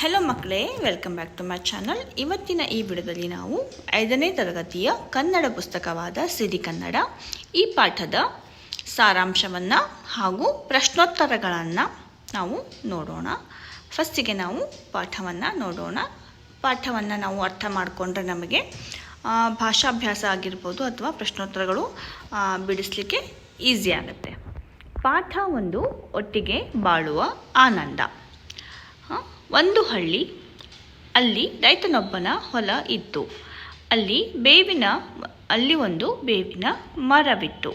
Hello ಮಕ್ಕಳೇ welcome back to my channel ಇವತ್ತಿನ ಈ ವಿಡಿಯೋದಲ್ಲಿ ನಾವು ಐದನೇ ತರಗತಿಯ ಕನ್ನಡ ಪುಸ್ತಕವಾದ ಸಿರಿ ಕನ್ನಡ, ಈ ಪಾಠದ ಸಾರಾಂಶವನ್ನು ಹಾಗೂ ಪ್ರಶ್ನೋತ್ತರಗಳನ್ನು ನಾವು ನೋಡೋಣ. ಫಸ್ಟಿಗೆ ನಾವು ಪಾಠವನ್ನು ನೋಡೋಣ. ಪಾಠವನ್ನು ನಾವು ಅರ್ಥ ಮಾಡಿಕೊಂಡ್ರೆ ನಮಗೆ ಭಾಷಾಭ್ಯಾಸ ಆಗಿರ್ಬೋದು ಅಥವಾ ಪ್ರಶ್ನೋತ್ತರಗಳು ಬಿಡಿಸ್ಲಿಕ್ಕೆ ಈಸಿ ಆಗುತ್ತೆ. ಪಾಠ ಒಂದು ಒಟ್ಟಿಗೆ ಬಾಳುವ ಆನಂದ? ಒಂದು ಹಳ್ಳಿ, ಅಲ್ಲಿ ರೈತನೊಬ್ಬನ ಹೊಲ ಇತ್ತು. ಅಲ್ಲಿ ಬೇವಿನ, ಅಲ್ಲಿ ಒಂದು ಬೇವಿನ ಮರವಿತ್ತು.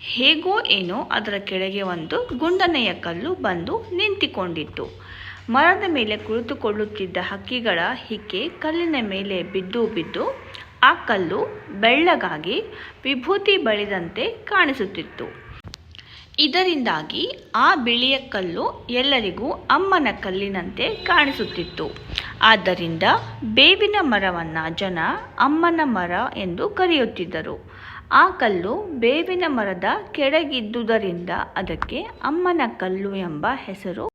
ಹೇಗೋ ಏನೋ ಅದರ ಕೆಳಗೆ ಒಂದು ಗುಂಡನೆಯ ಕಲ್ಲು ಬಂದು ನಿಂತಿಕೊಂಡಿತ್ತು. ಮರದ ಮೇಲೆ ಕುಳಿತುಕೊಳ್ಳುತ್ತಿದ್ದ ಹಕ್ಕಿಗಳ ಹಿಕ್ಕೆ ಕಲ್ಲಿನ ಮೇಲೆ ಬಿದ್ದು ಬಿದ್ದು ಆ ಕಲ್ಲು ಬೆಳ್ಳಗಾಗಿ ವಿಭೂತಿ ಬಳಿದಂತೆ ಕಾಣಿಸುತ್ತಿತ್ತು. ಇದರಿಂದಾಗಿ ಆ ಬಿಳಿಯ ಕಲ್ಲು ಎಲ್ಲರಿಗೂ ಅಮ್ಮನ ಕಲ್ಲಿನಂತೆ ಕಾಣಿಸುತ್ತಿತ್ತು. ಆದ್ದರಿಂದ ಬೇವಿನ ಮರವನ್ನು ಜನ ಅಮ್ಮನ ಮರ ಎಂದು ಕರೆಯುತ್ತಿದ್ದರು. ಆ ಕಲ್ಲು ಬೇವಿನ ಮರದ ಕೆಳಗಿದ್ದುದರಿಂದ ಅದಕ್ಕೆ ಅಮ್ಮನ ಕಲ್ಲು ಎಂಬ ಹೆಸರು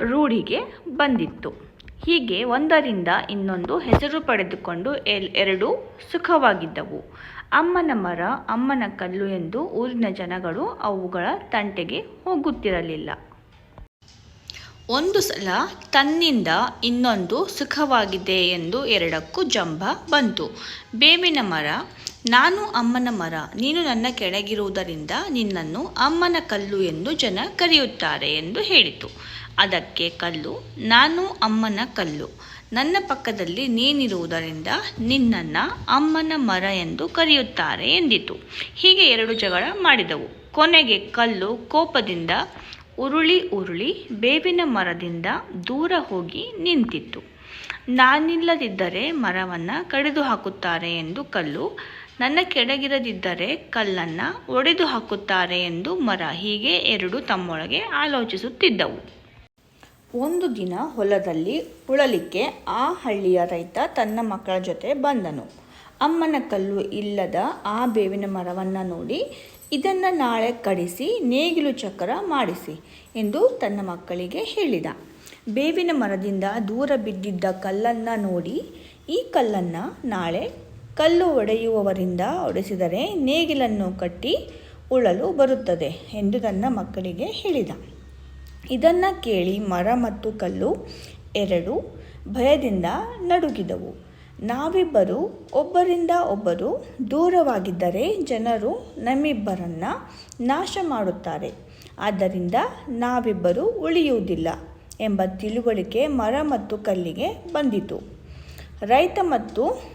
ರೂಢಿಗೆ ಬಂದಿತ್ತು. ಹೀಗೆ ಒಂದರಿಂದ ಇನ್ನೊಂದು ಹೆಸರು ಪಡೆದುಕೊಂಡು ಎಲ್, ಎರಡು ಸುಖವಾಗಿದ್ದವು. ಅಮ್ಮನ ಮರ, ಅಮ್ಮನ ಕಲ್ಲು ಎಂದು ಊರಿನ ಜನಗಳು ಅವುಗಳ ತಂಟೆಗೆ ಹೋಗುತ್ತಿರಲಿಲ್ಲ. ಒಂದು ಸಲ ತನ್ನಿಂದ ಇನ್ನೊಂದು ಸುಖವಾಗಿದೆ ಎಂದು ಎರಡಕ್ಕೂ ಜಂಬ ಬಂತು. ಬೇವಿನ ಮರ, ನಾನು ಅಮ್ಮನ ಮರ, ನೀನು ನನ್ನ ಕೆಳಗಿರುವುದರಿಂದ ನಿನ್ನನ್ನು ಅಮ್ಮನ ಕಲ್ಲು ಎಂದು ಜನ ಕರೆಯುತ್ತಾರೆ ಎಂದು ಹೇಳಿತು. ಅದಕ್ಕೆ ಕಲ್ಲು, ನಾನು ಅಮ್ಮನ ಕಲ್ಲು. ನನ್ನ ಪಕ್ಕದಲ್ಲಿ ನೀನಿರುವುದರಿಂದ ನಿನ್ನನ್ನು ಅಮ್ಮನ ಮರ ಎಂದು ಕರೆಯುತ್ತಾರೆ ಎಂದಿತು. ಹೀಗೆ ಎರಡು ಜಗಳ ಮಾಡಿದವು. ಕೊನೆಗೆ ಕಲ್ಲು ಕೋಪದಿಂದ ಉರುಳಿ ಉರುಳಿ ಬೇವಿನ ಮರದಿಂದ ದೂರ ಹೋಗಿ ನಿಂತಿತ್ತು. ನಾನಿಲ್ಲದಿದ್ದರೆ ಮರವನ್ನು ಕಡಿದು ಹಾಕುತ್ತಾರೆ ಎಂದು ಕಲ್ಲು, ನನ್ನ ಕೆಳಗಿರದಿದ್ದರೆ ಕಲ್ಲನ್ನು ಒಡೆದು ಹಾಕುತ್ತಾರೆ ಎಂದು ಮರ ಹೀಗೆ ಎರಡು ತಮ್ಮೊಳಗೆ ಆಲೋಚಿಸುತ್ತಿದ್ದವು. ಒಂದು ದಿನ ಹೊಲದಲ್ಲಿ ಉಳಲಿಕ್ಕೆ ಆ ಹಳ್ಳಿಯ ರೈತ ತನ್ನ ಮಕ್ಕಳ ಜೊತೆ ಬಂದನು. ಅಮ್ಮನ ಕಲ್ಲು ಇಲ್ಲದ ಆ ಬೇವಿನ ಮರವನ್ನು ನೋಡಿ, ಇದನ್ನು ನಾಳೆ ಕಡಿಸಿ ನೇಗಿಲು ಚಕ್ರ ಮಾಡಿಸಿ ಎಂದು ತನ್ನ ಮಕ್ಕಳಿಗೆ ಹೇಳಿದ. ಬೇವಿನ ಮರದಿಂದ ದೂರ ಬಿದ್ದಿದ್ದ ಕಲ್ಲನ್ನು ನೋಡಿ, ಈ ಕಲ್ಲನ್ನು ನಾಳೆ ಕಲ್ಲು ಒಡೆಯುವವರಿಂದ ಒಡೆಸಿದರೆ ನೇಗಿಲನ್ನು ಕಟ್ಟಿ ಉಳಲು ಬರುತ್ತದೆ ಎಂದು ತನ್ನ ಮಕ್ಕಳಿಗೆ ಹೇಳಿದ. ಇದನ್ನು ಕೇಳಿ ಮರ ಮತ್ತು ಕಲ್ಲು ಎರಡು ಭಯದಿಂದ ನಡುಗಿದವು. ನಾವಿಬ್ಬರು ಒಬ್ಬರಿಂದ ಒಬ್ಬರು ದೂರವಾಗಿದ್ದರೆ ಜನರು ನಮ್ಮಿಬ್ಬರನ್ನು ನಾಶ ಮಾಡುತ್ತಾರೆ. ಆದ್ದರಿಂದ ನಾವಿಬ್ಬರು ಉಳಿಯುವುದಿಲ್ಲ ಎಂಬ ತಿಳುವಳಿಕೆ ಮರ ಮತ್ತು ಕಲ್ಲಿಗೆ ಬಂದಿತು. ರೈತ ಮತ್ತು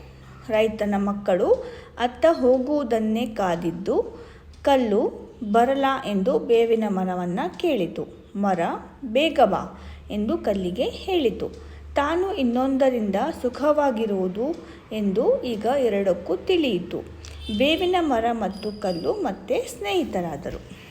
ರೈತನ ಮಕ್ಕಳು ಅತ್ತ ಹೋಗುವುದನ್ನೇ ಕಾದಿದ್ದು ಕಲ್ಲು ಬರಲ ಎಂದು ಬೇವಿನ ಮರವನ್ನು ಕೇಳಿತು. ಮರ ಬೇಗ ಬಾ ಎಂದು ಕಲ್ಲಿಗೆ ಹೇಳಿತು. ತಾನು ಇನ್ನೊಂದರಿಂದ ಸುಖವಾಗಿರುವುದು ಎಂದು ಈಗ ಎರಡಕ್ಕೂ ತಿಳಿಯಿತು. ಬೇವಿನ ಮರ ಮತ್ತು ಕಲ್ಲು ಮತ್ತೆ ಸ್ನೇಹಿತರಾದರು.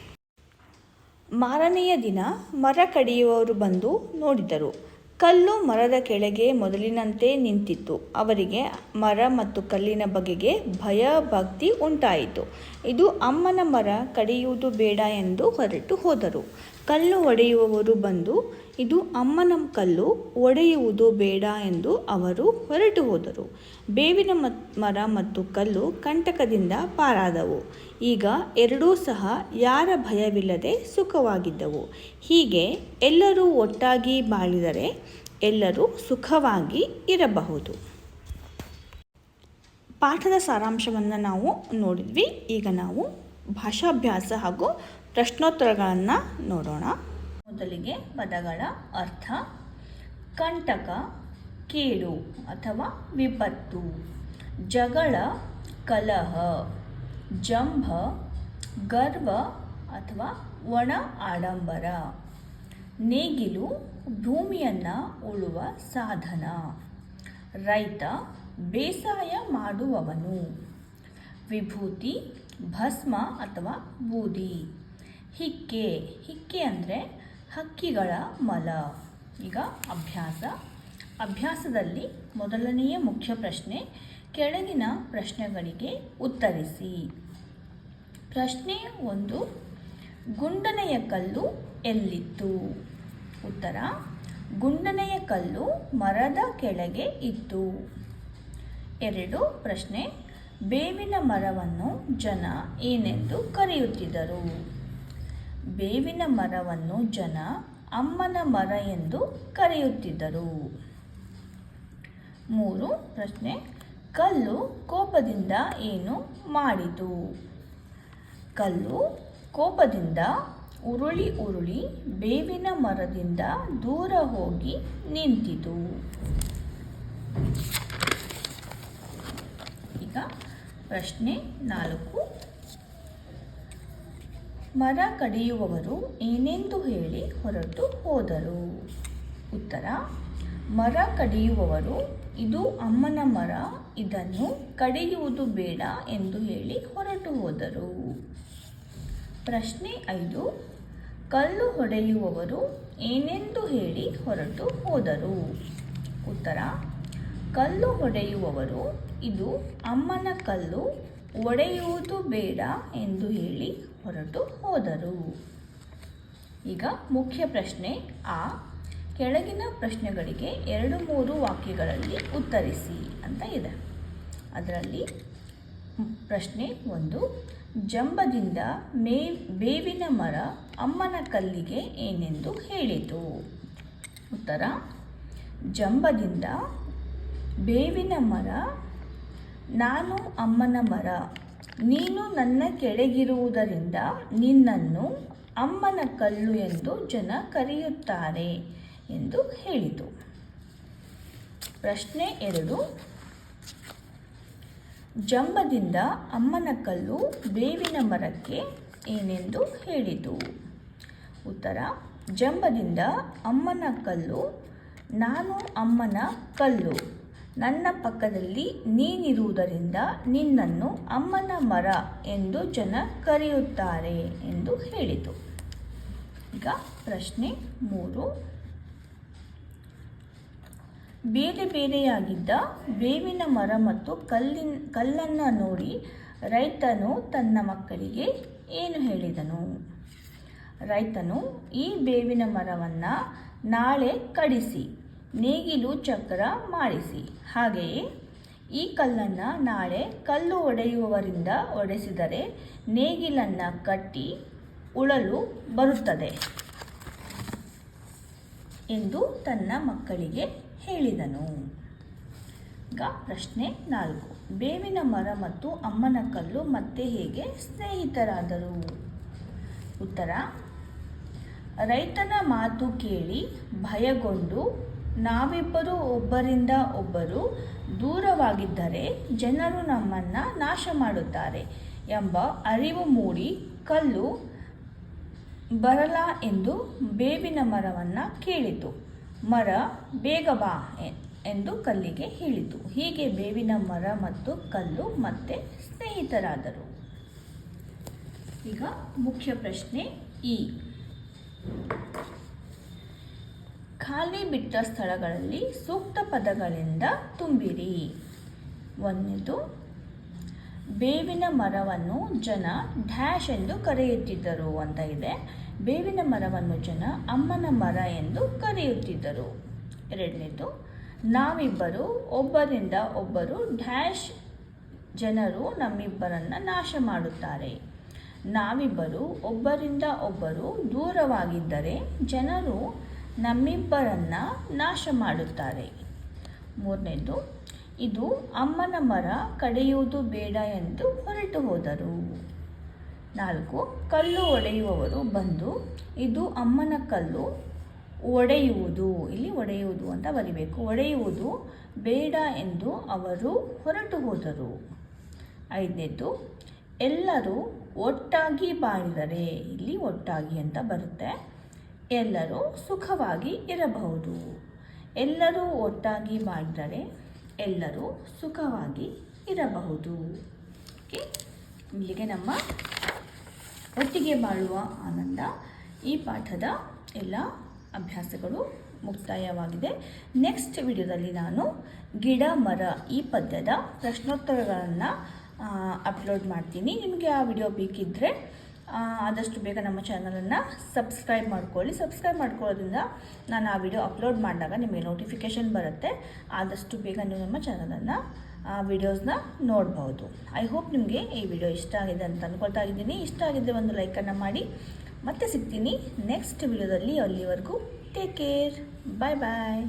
ಮಾರನೆಯ ದಿನ ಮರ ಕಡಿಯುವವರು ಬಂದು ನೋಡಿದರು. ಕಲ್ಲು ಮರದ ಕೆಳಗೆ ಮೊದಲಿನಂತೆ ನಿಂತಿತ್ತು. ಅವರಿಗೆ ಮರ ಮತ್ತು ಕಲ್ಲಿನ ಬಗೆಗೆ ಭಯ ಭಕ್ತಿ ಉಂಟಾಯಿತು. ಇದು ಅಮ್ಮನ ಮರ, ಕಡಿಯುವುದು ಬೇಡ ಎಂದು ಹೊರಟು ಹೋದರು. ಕಲ್ಲು ಒಡೆಯುವವರು ಬಂದು, ಇದು ಅಮ್ಮನ ಕಲ್ಲು ಒಡೆಯುವುದು ಬೇಡ ಎಂದು ಅವರು ಹೊರಟು ಹೋದರು. ಬೇವಿನ ಮರ ಮತ್ತು ಕಲ್ಲು ಕಂಟಕದಿಂದ ಪಾರಾದವು. ಈಗ ಎರಡೂ ಸಹ ಯಾರ ಭಯವಿಲ್ಲದೆ ಸುಖವಾಗಿದ್ದವು. ಹೀಗೆ ಎಲ್ಲರೂ ಒಟ್ಟಾಗಿ ಬಾಳಿದರೆ ಎಲ್ಲರೂ ಸುಖವಾಗಿ ಇರಬಹುದು. ಪಾಠದ ಸಾರಾಂಶವನ್ನು ನಾವು ನೋಡಿದ್ವಿ. ಈಗ ನಾವು ಭಾಷಾಭ್ಯಾಸ ಹಾಗೂ ಪ್ರಶ್ನೋತ್ತರಗಳನ್ನು ನೋಡೋಣ. ಮೊದಲಿಗೆ ಪದಗಳ ಅರ್ಥ, ಕಂಟಕ, ಕೇಡು ಅಥವಾ ವಿಪತ್ತು, ಜಗಳ, ಕಲಹ, ಜಂಭ, ಗರ್ವ ಅಥವಾ ಒಣ ಆಡಂಬರ, ನೇಗಿಲು, ಭೂಮಿಯನ್ನು ಉಳುವ ಸಾಧನ, ರೈತ, ಬೇಸಾಯ ಮಾಡುವವನು, ವಿಭೂತಿ, ಭಸ್ಮ ಅಥವಾ ಬೂದಿ. ಹಿಕ್ಕೆ. ಹಿಕ್ಕೆ ಅಂದರೆ ಹಕ್ಕಿಗಳ ಮಲ. ಈಗ ಅಭ್ಯಾಸ. ಅಭ್ಯಾಸದಲ್ಲಿ ಮೊದಲನೆಯ ಮುಖ್ಯ ಪ್ರಶ್ನೆ, ಕೆಳಗಿನ ಪ್ರಶ್ನೆಗಳಿಗೆ ಉತ್ತರಿಸಿ. ಪ್ರಶ್ನೆ ಒಂದು, ಗುಂಡನೆಯ ಕಲ್ಲು ಎಲ್ಲಿತ್ತು? ಉತ್ತರ, ಗುಂಡನೆಯ ಕಲ್ಲು ಮರದ ಕೆಳಗೆ ಇತ್ತು. ಎರಡು, ಪ್ರಶ್ನೆ, ಬೇವಿನ ಮರವನ್ನು ಜನ ಏನೆಂದು ಕರೆಯುತ್ತಿದ್ದರು? ಬೇವಿನ ಮರವನ್ನು ಜನ ಅಮ್ಮನ ಮರ ಎಂದು ಕರೆಯುತ್ತಿದ್ದರು. ಮೂರು ಪ್ರಶ್ನೆ, ಕಲ್ಲು ಕೋಪದಿಂದ ಏನು ಮಾಡಿತು? ಕಲ್ಲು ಕೋಪದಿಂದ ಉರುಳಿ ಉರುಳಿ ಬೇವಿನ ಮರದಿಂದ ದೂರ ಹೋಗಿ ನಿಂತಿತು. ಈಗ ಪ್ರಶ್ನೆ ನಾಲ್ಕು. ಮರ ಕಡಿಯುವವರು ಏನೆಂದು ಹೇಳಿ ಹೊರಟು ಹೋದರು. ಉತ್ತರ, ಮರ ಕಡಿಯುವವರು, ಇದು ಅಮ್ಮನ ಮರ, ಇದನ್ನು ಕಡಿಯುವುದು ಬೇಡ ಎಂದು ಹೇಳಿ ಹೊರಟು ಹೋದರು. ಪ್ರಶ್ನೆ ಐದು, ಕಲ್ಲು ಹೊಡೆಯುವವರು ಏನೆಂದು ಹೇಳಿ ಹೊರಟು ಹೋದರು. ಉತ್ತರ, ಕಲ್ಲು ಹೊಡೆಯುವವರು, ಇದು ಅಮ್ಮನ ಕಲ್ಲು ಒಡೆಯುವುದು ಬೇಡ ಎಂದು ಹೇಳಿ ಹೊರಟು ಹೋದರು. ಈಗ ಮುಖ್ಯ ಪ್ರಶ್ನೆ ಆ. ಕೆಳಗಿನ ಪ್ರಶ್ನೆಗಳಿಗೆ ಎರಡು ಮೂರು ವಾಕ್ಯಗಳಲ್ಲಿ ಉತ್ತರಿಸಿ ಅಂತ ಇದೆ. ಅದರಲ್ಲಿ ಪ್ರಶ್ನೆ ಒಂದು, ಜಂಬದಿಂದ ಮೇ, ಬೇವಿನ ಮರ ಅಮ್ಮನ ಕಲ್ಲಿಗೆ ಏನೆಂದು ಹೇಳಿತು. ಉತ್ತರ, ಜಂಬದಿಂದ ಬೇವಿನ ಮರ ನಾನು ಅಮ್ಮನ ಮರ, ನೀನು ನನ್ನ ಕೆಳಗಿರುವುದರಿಂದ ನಿನ್ನನ್ನು ಅಮ್ಮನ ಕಲ್ಲು ಎಂದು ಜನ ಕರೆಯುತ್ತಾರೆ ಎಂದು ಹೇಳಿತು. ಪ್ರಶ್ನೆ ಎರಡು. ಜಂಬದಿಂದ ಅಮ್ಮನ ಕಲ್ಲು ಬೇವಿನ ಮರಕ್ಕೆ ಏನೆಂದು ಹೇಳಿತು? ಉತ್ತರ, ಜಂಬದಿಂದ ಅಮ್ಮನ ಕಲ್ಲು, ನಾನು ಅಮ್ಮನ ಕಲ್ಲು. ನನ್ನ ಪಕ್ಕದಲ್ಲಿ ನೀನಿರುವುದರಿಂದ ನಿನ್ನನ್ನು ಅಮ್ಮನ ಮರ ಎಂದು ಜನ ಕರೆಯುತ್ತಾರೆ ಎಂದು ಹೇಳಿತು. ಈಗ ಪ್ರಶ್ನೆ ಮೂರು. ಬೇರೆ ಬೇರೆಯಾಗಿದ್ದ ಬೇವಿನ ಮರ ಮತ್ತು ಕಲ್ಲಿನ, ಕಲ್ಲನ್ನು ನೋಡಿ ರೈತನು ತನ್ನ ಮಕ್ಕಳಿಗೆ ಏನು ಹೇಳಿದನು? ರೈತನು, ಈ ಬೇವಿನ ಮರವನ್ನು ನಾಳೆ ಕಡಿಸಿ. ನೇಗಿಲು ಚಕ್ರ ಮಾಡಿಸಿ. ಹಾಗೆಯೇ ಈ ಕಲ್ಲನ್ನು ನಾಳೆ ಕಲ್ಲು ಒಡೆಯುವವರಿಂದ ಒಡೆಸಿದರೆ ನೇಗಿಲನ್ನು ಕಟ್ಟಿ ಉಳಲು ಬರುತ್ತದೆ ಎಂದು ತನ್ನ ಮಕ್ಕಳಿಗೆ ಹೇಳಿದನು. ಈಗ ಪ್ರಶ್ನೆ ನಾಲ್ಕು. ಬೇವಿನ ಮರ ಮತ್ತು ಅಮ್ಮನ ಕಲ್ಲು ಮತ್ತೆ ಹೇಗೆ ಸ್ನೇಹಿತರಾದರು? ಉತ್ತರ. ರೈತನ ಮಾತು ಕೇಳಿ ಭಯಗೊಂಡು ನಾವಿಬ್ಬರು ಒಬ್ಬರಿಂದ ಒಬ್ಬರು ದೂರವಾಗಿದ್ದರೆ ಜನರು ನಮ್ಮನ್ನು ನಾಶ ಮಾಡುತ್ತಾರೆ ಎಂಬ ಅರಿವು ಮೂಡಿ ಕಲ್ಲು ಬರಲ ಎಂದು ಬೇವಿನ ಮರವನ್ನು ಕೇಳಿತು. ಮರ, ಬೇಗ ಬಾ ಎಂದು ಕಲ್ಲಿಗೆ ಹೇಳಿತು. ಹೀಗೆ ಬೇವಿನ ಮರ ಮತ್ತು ಕಲ್ಲು ಮತ್ತೆ ಸ್ನೇಹಿತರಾದರು. ಈಗ ಮುಖ್ಯ ಪ್ರಶ್ನೆ ಈ ಖಾಲಿ ಬಿಟ್ಟ ಸ್ಥಳಗಳಲ್ಲಿ ಸೂಕ್ತ ಪದಗಳಿಂದ ತುಂಬಿರಿ. ಒಂದನೇದು, ಬೇವಿನ ಮರವನ್ನು ಜನ ಡ್ಯಾಶ್ ಎಂದು ಕರೆಯುತ್ತಿದ್ದರು ಅಂತ ಇದೆ. ಬೇವಿನ ಮರವನ್ನು ಜನ ಅಮ್ಮನ ಮರ ಎಂದು ಕರೆಯುತ್ತಿದ್ದರು. ಎರಡನೇದು, ನಾವಿಬ್ಬರು, ಒಬ್ಬರಿಂದ ಒಬ್ಬರು ಡ್ಯಾಶ್ ಜನರು ನಮ್ಮಿಬ್ಬರನ್ನು ನಾಶ ಮಾಡುತ್ತಾರೆ. ನಾವಿಬ್ಬರು, ಒಬ್ಬರಿಂದ ಒಬ್ಬರು ದೂರವಾಗಿದ್ದರೆ ಜನರು ನಮ್ಮಿಬ್ಬರನ್ನ ನಾಶ ಮಾಡುತ್ತಾರೆ ಮೂರನೇದು, ಇದು ಅಮ್ಮನ ಮರ ಕಡೆಯುವುದು ಬೇಡ ಎಂದು ಹೊರಟು ಹೋದರು. ನಾಲ್ಕು, ಕಲ್ಲು ಒಡೆಯುವವರು ಬಂದು, ಇದು ಅಮ್ಮನ ಕಲ್ಲು ಒಡೆಯುವುದು, ಇಲ್ಲಿ ಒಡೆಯುವುದು ಅಂತ ಬರಿಬೇಕು. ಒಡೆಯುವುದು ಬೇಡ ಎಂದು ಅವರು ಹೊರಟು ಹೋದರು. ಐದನೇದು, ಎಲ್ಲರೂ ಒಟ್ಟಾಗಿ ಬಾಳಿದರೆ ಇಲ್ಲಿ ಒಟ್ಟಾಗಿ ಅಂತ ಬರುತ್ತೆ. ಎಲ್ಲರೂ ಸುಖವಾಗಿ ಇರಬಹುದು. ಎಲ್ಲರೂ ಒಟ್ಟಾಗಿ ಮಾಡಿದರೆ ಎಲ್ಲರೂ ಸುಖವಾಗಿ ಇರಬಹುದು. ಓಕೆ? ಇಲ್ಲಿಗೆ ನಮ್ಮ ಒಟ್ಟಿಗೆ ಬಾಳುವ ಆನಂದ ಈ ಪಾಠದ ಎಲ್ಲ ಅಭ್ಯಾಸಗಳು ಮುಕ್ತಾಯವಾಗಿದೆ. ನೆಕ್ಸ್ಟ್ ವಿಡಿಯೋದಲ್ಲಿ ನಾನು ಗಿಡ, ಮರ ಈ ಪದ್ಯದ ಪ್ರಶ್ನೋತ್ತರಗಳನ್ನು ಅಪ್ಲೋಡ್ ಮಾಡ್ತೀನಿ. ನಿಮಗೆ ಆ ವಿಡಿಯೋ ಬೇಕಿದ್ದರೆ ಆದಷ್ಟು ಬೇಗ ನಮ್ಮ ಚಾನಲನ್ನು ಸಬ್ಸ್ಕ್ರೈಬ್ ಮಾಡ್ಕೊಳ್ಳಿ. ಸಬ್ಸ್ಕ್ರೈಬ್ ಮಾಡ್ಕೊಳ್ಳೋದ್ರಿಂದ ನಾನು ಆ ವಿಡಿಯೋ ಅಪ್ಲೋಡ್ ಮಾಡಿದಾಗ ನಿಮಗೆ ನೋಟಿಫಿಕೇಷನ್ ಬರುತ್ತೆ. ಆದಷ್ಟು ಬೇಗ ನೀವು ನಮ್ಮ ಚಾನಲನ್ನು ವಿಡಿಯೋಸ್ನ ನೋಡ್ಬೋದು. ಐ ಹೋಪ್ ನಿಮಗೆ ಈ ವಿಡಿಯೋ ಇಷ್ಟ ಆಗಿದೆ ಅಂತ ಅಂದ್ಕೊಳ್ತಾ ಇದ್ದೀನಿ. ಇಷ್ಟ ಆಗಿದ್ದರೆ ಒಂದು ಲೈಕನ್ನು ಮಾಡಿ. ಮತ್ತೆ ಸಿಗ್ತೀನಿ ನೆಕ್ಸ್ಟ್ ವಿಡಿಯೋದಲ್ಲಿ ಅಲ್ಲಿವರೆಗೂ ಟೇಕ್ ಕೇರ್ ಬಾಯ್ ಬಾಯ್